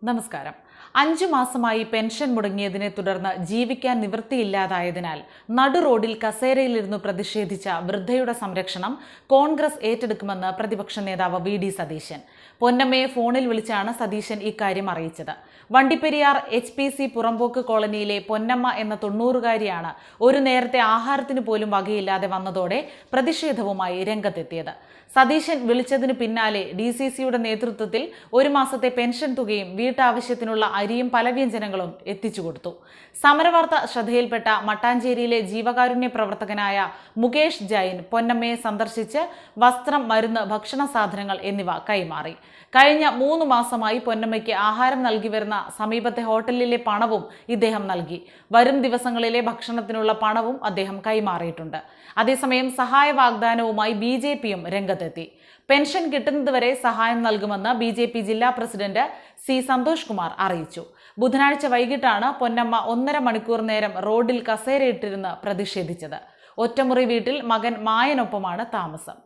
നമസ്കാരം അഞ്ചു മാസമായി പെൻഷൻ മുടങ്ങിയതിനെ തുടർന്ന് ജീവിക്കാൻ നിവൃത്തിയില്ലാതായതിനാൽ നടു റോഡിൽ കസേരയിലിരുന്നു പ്രതിഷേധിച്ച വൃദ്ധയുടെ സംരക്ഷണം കോൺഗ്രസ് ഏറ്റെടുക്കുമെന്ന് പ്രതിപക്ഷ നേതാവ് വി ഡി സതീശൻ. പൊന്നമ്മയെ ഫോണിൽ വിളിച്ചാണ് സതീശൻ ഇക്കാര്യം അറിയിച്ചത്. വണ്ടിപ്പെരിയാർ എച്ച് പി സി പുറമ്പോക്ക് കോളനിയിലെ പൊന്നമ്മ എന്ന തൊണ്ണൂറുകാരിയാണ് ഒരു നേരത്തെ ആഹാരത്തിന് പോലും വകയില്ലാതെ വന്നതോടെ പ്രതിഷേധവുമായി രംഗത്തെത്തിയത്. സതീശൻ വിളിച്ചതിനു പിന്നാലെ ഡി സി സിയുടെ നേതൃത്വത്തിൽ ഒരു മാസത്തെ പെൻഷൻ തുകയും വീട്ടാവശ്യത്തിനുള്ള അരിയും പല വ്യഞ്ജനങ്ങളും എത്തിച്ചു കൊടുത്തു. സമരവാർത്ത ശ്രദ്ധയിൽപ്പെട്ട മട്ടാഞ്ചേരിയിലെ ജീവകാരുണ്യ പ്രവർത്തകനായ മുകേഷ് ജൈൻ പൊന്നമ്മയെ സന്ദർശിച്ച് വസ്ത്രം മരുന്ന് ഭക്ഷണ സാധനങ്ങൾ എന്നിവ കൈമാറി. കഴിഞ്ഞ മൂന്ന് മാസമായി പൊന്നമ്മയ്ക്ക് ആഹാരം നൽകി വരുന്ന സമീപത്തെ ഹോട്ടലിലെ പണവും ഇദ്ദേഹം നൽകി. വരും ദിവസങ്ങളിലെ ഭക്ഷണത്തിനുള്ള പണവും അദ്ദേഹം കൈമാറിയിട്ടുണ്ട്. അതേസമയം സഹായ വാഗ്ദാനവുമായി ബി ജെ പിയും രംഗത്തെത്തി. പെൻഷൻ കിട്ടുന്നതുവരെ സഹായം നൽകുമെന്ന് ബി ജെ പി ജില്ലാ പ്രസിഡന്റ് സി സന്തോഷ് കുമാർ അറിയിച്ചു ബുധനാഴ്ച വൈകിട്ടാണ് പൊന്നമ്മ ഒന്നര മണിക്കൂർ നേരം റോഡിൽ കസേരയിട്ടിരുന്ന് പ്രതിഷേധിച്ചത്. ഒറ്റമുറി വീട്ടിൽ മകൻ മായനൊപ്പമാണ് താമസം.